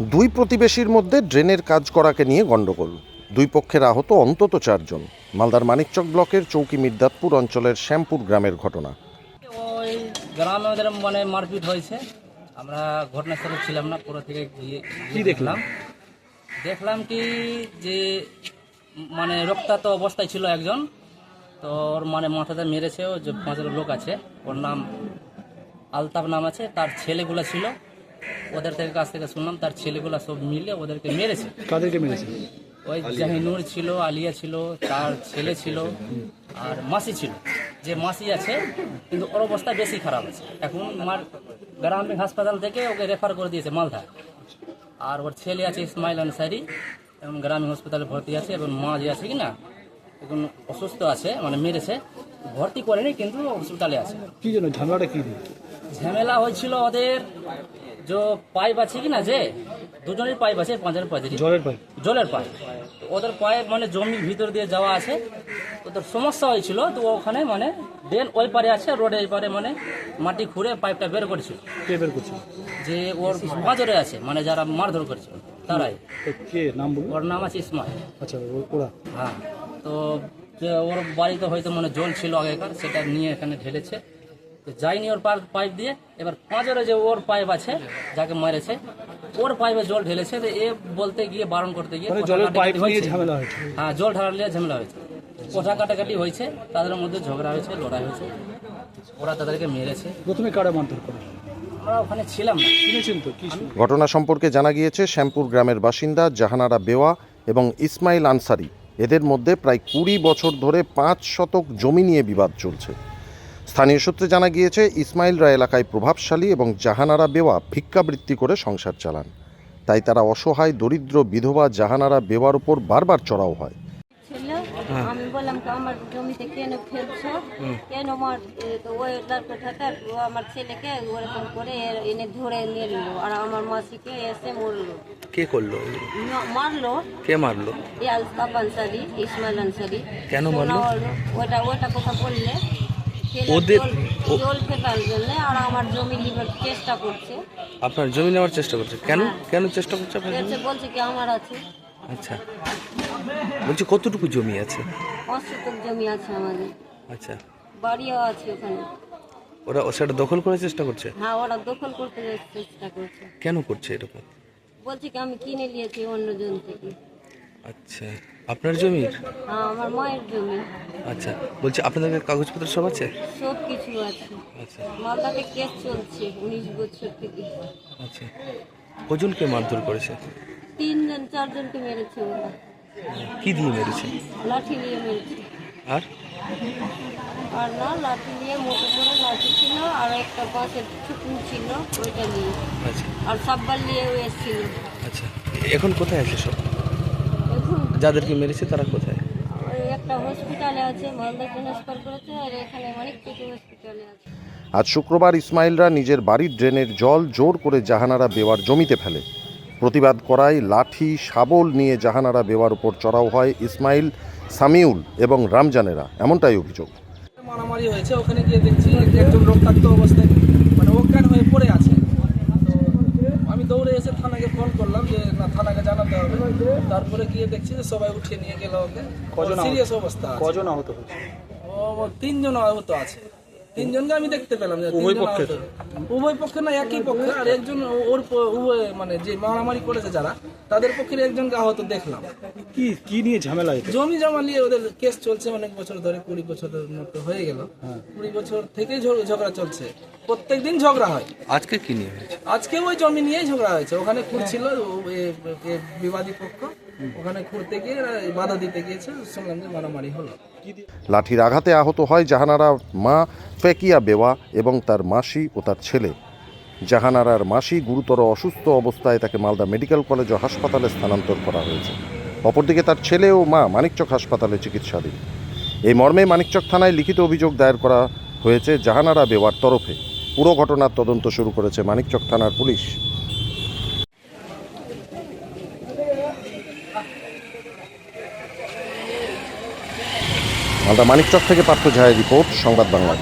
দুই প্রতিবেশীর মধ্যে ড্রেনের কাজ করাকে নিয়ে গণ্ডগোল। দুই পক্ষের আহত অন্তত চারজন। মালদার মানিকচক ব্লকের চৌকি মির্দাতপুর অঞ্চলের শ্যামপুর গ্রামের ঘটনা। ওই গ্রামে ওদের মানে মারপিট হয়েছে। আমরা ঘটনাস্থলে ছিলাম না পুরো থেকে গিয়ে কি দেখলাম? দেখলাম। কি যে মানে রক্তাক্ত অবস্থায় ছিল একজন। তো ওর মানে মাথাতে মেরেছে ও যে পাঁচটা লোক আছে। ওর নাম আলতাফ নাম আছে তার ছেলেগুলো ছিল। ওদের থেকে কাছ থেকে শুনলাম তার ছেলেগুলো সব মিলে ওদেরকে মেরেছে। কাদেরকে মেরেছে? ওই জাহিনুর ছিল আলিয়া ছিল তার ছেলে ছিল আর মাসি ছিল। যে মাসি আছে কিন্তু ওর অবস্থা বেশি খারাপ আছে। এখন আমার গ্রামীণ হাসপাতাল থেকে ওকে রেফার করে দিয়েছে মালদা। আর ওর ছেলে আছে ইসমাইল আনসারি এবং গ্রামীণ হাসপাতালে ভর্তি আছে এবং মা যে আছে কি না এখন অসুস্থ আছে মানে মেরেছে। ভর্তি করেনি কিন্তু হসপিটালে আছে। কি জন্য? ঝামেলাটা কি? ঝামেলা হয়েছিল ওদের যে পাইপ আছে কি না যে দুজনের পাইপ আছে পাঁচজনের পাইপ আছে জলের পাইপ জলের পাইপ ওদের পাইপ মানে জমির ভিতর দিয়ে যাওয়া আছে ওদের সমস্যা হয়েছিল তো ওখানে মানে ড্রেন ওই পারে আছে রোডের এই পারে মানে মাটি খুঁড়ে পাইপটা বের করেছিল কে বের করছে? যে ওর বাজারে আছে মানে যারা মারধর করেছিল তারাই কে? নাম বলুন। ওর নাম আছে ইসমাইল আচ্ছা ওরা। হ্যাঁ তো যে ওর বাড়িতে হয়তো মানে জল ছিল আগেকার সেটা নিয়ে এখানে ঢেলেছে তো যায়নি ওর পাইপ দিয়ে এবার পাঁচরে যে ওর পাইপ আছে যাকে মেরেছে ওর পাইপে জল ঢেলেছে তো এ বলতে গিয়ে বারণ করতে গিয়ে মানে হ্যাঁ জল ঢালা নিয়ে ঝামেলা হয়েছে। কথা কাটাকাটি হয়েছে তাদের মধ্যে ঝগড়া হয়েছে লড়াই হয়েছে। ওরা তাদেরকে মেরেছে। প্রথমে কারা মারধর করে? আমরা ওখানে ছিলাম ঘটনা সম্পর্কে জানা গিয়েছে শ্যামপুর গ্রামের বাসিন্দা জাহানারা বেওয়া এবং ইসমাইল আনসারি। এদের মধ্যে প্রায় কুড়ি বছর ধরে পাঁচ শতক জমি নিয়ে বিবাদ চলছে। স্থানীয় সূত্রে জানা গিয়েছে ইসমাইলরা এলাকায় প্রভাবশালী এবং জাহানারা বেওয়া ভিক্ষাবৃত্তি করে সংসার চালান। তাই তারা অসহায় দরিদ্র বিধবা জাহানারা বেওয়ার উপর বারবার চড়াও হয়। আমি বললাম আমার জমিতে কেন ফেলছো? কেন মার ওই তারপর ও আমার ছেলেকে ওরকম করে এনে ধরে নিয়ে নিল। আর আমার মাসিকে এসে মরলো। কে করল? মারলো। কে মারলো? এই আলতাফ আনসারি ইসমাইল আনসারি। কেন মারলো? ওটা ওটা কথা বললে। ওদের- জল ফেটার জন্য আর আমার জমি লিবার চেষ্টা করছে। আপনার জমি নেওয়ার চেষ্টা করছে। কেন কেন চেষ্টা করছে আপনার জমি? বলছে কি আমার আছে। আচ্ছা। বলছি কতটুকু জমি আছে? পাঁচ শতক জমি আছে আমাদের। আচ্ছা। বাড়িও আছে ওখানে। ওরা ও সেটা দখল করার চেষ্টা করছে? হ্যাঁ ওরা দখল করতে চেষ্টা করছে। কেন করছে এরকম? বলছে কি আমি কিনে নিয়েছি অন্যজন থেকে। আচ্ছা আপনার জমির হ্যাঁ আমার মায়ের জমি। আচ্ছা বলছি আপনাদের কাগজপত্র সব আছে? সব কিছু আছে। আচ্ছা। মালদাতে কেস চলছে উনিশ বছর থেকে। আচ্ছা। কজনকে মারধর করেছে? তিনজন চারজনকে মেরেছে ওরা। কি দিয়ে মেরেছে? লাঠি নিয়ে মেরেছে। আর? আর না লাঠি নিয়ে মোটো করে লাঠি ছিল আর একটা বাঁশের ছুটুন ছিল ওইটা নিয়ে। আচ্ছা। আর সাব্বার নিয়েও এসেছিল। আচ্ছা। এখন কোথায় আছে সব? যাদেরকে মেরেছে তারা কোথায়? একটা হসপিটালে আছে মালদা ট্রান্সফার করেছে আর এখানে অনেক কিছু হসপিটালে আছে। আজ শুক্রবার ইসমাইলরা নিজের বাড়ির ড্রেনের জল জোর করে জাহানারা বেওয়ার জমিতে ফেলে। প্রতিবাদ করায় লাঠি শাবল নিয়ে জাহানারা বেওয়ার উপর চড়াও হয় ইসমাইল সামিউল এবং রামজানেরা। এমনটাই অভিযোগ। মারামারি হয়েছে ওখানে গিয়ে দেখছি একজন রক্তাক্ত অবস্থায় মানে অজ্ঞান হয়ে পড়ে আছে। আমি দৌড়ে এসে থানাকে ফোন করলাম যে না থানাকে জানাতে হবে। তারপরে গিয়ে দেখছি যে সবাই উঠে নিয়ে গেল ওকে। সিরিয়াস অবস্থা। কজন আহত হয়েছে? ও তিনজন আহত আছে। তিনজনকে আমি দেখতে পেলাম যে উভয়? আহত। উভয় পক্ষে না একই পক্ষে। আর একজন ওর উভয় মানে যে মারামারি করেছে যারা তাদের পক্ষে একজনকে আহত দেখলাম। কি কি নিয়ে ঝামেলা জমি জমা নিয়ে ওদের কেস চলছে অনেক বছর ধরে কুড়ি বছরের মতো হয়ে গেল। কুড়ি বছর ঝগ- ঝগড়া চলছে। প্রত্যেকদিন ঝগড়া হয়। আজকে কি নিয়ে আজকে ওই জমি নিয়েই ঝগড়া হয়েছে। ওখানে এ- বিবাদী পক্ষ। ওখানে খুঁড়তে গিয়ে বাধা দিতে গিয়েছে, শুনলাম যে মারামারি হলো। লাঠির আঘাতে আহত হয় জাহানারা মা ফেকিয়া বেওয়া এবং তার মাসি ও তার ছেলে। জাহানারার মাসি গুরুতর অসুস্থ অবস্থায় তাকে মালদা মেডিকেল কলেজ ও হাসপাতালে স্থানান্তর করা হয়েছে। অপরদিকে তার ছেলে ও মা মানিকচক হাসপাতালে চিকিৎসাধীন। এই মর্মে মানিকচক থানায় লিখিত অভিযোগ দায়ের করা হয়েছে জাহানারা বেওয়ার তরফে। পুরো ঘটনার তদন্ত শুরু করেছে মানিকচক থানার পুলিশ। মালদা মানিকচক থেকে পার্থ ঝায়ের রিপোর্ট সংবাদ বাংলা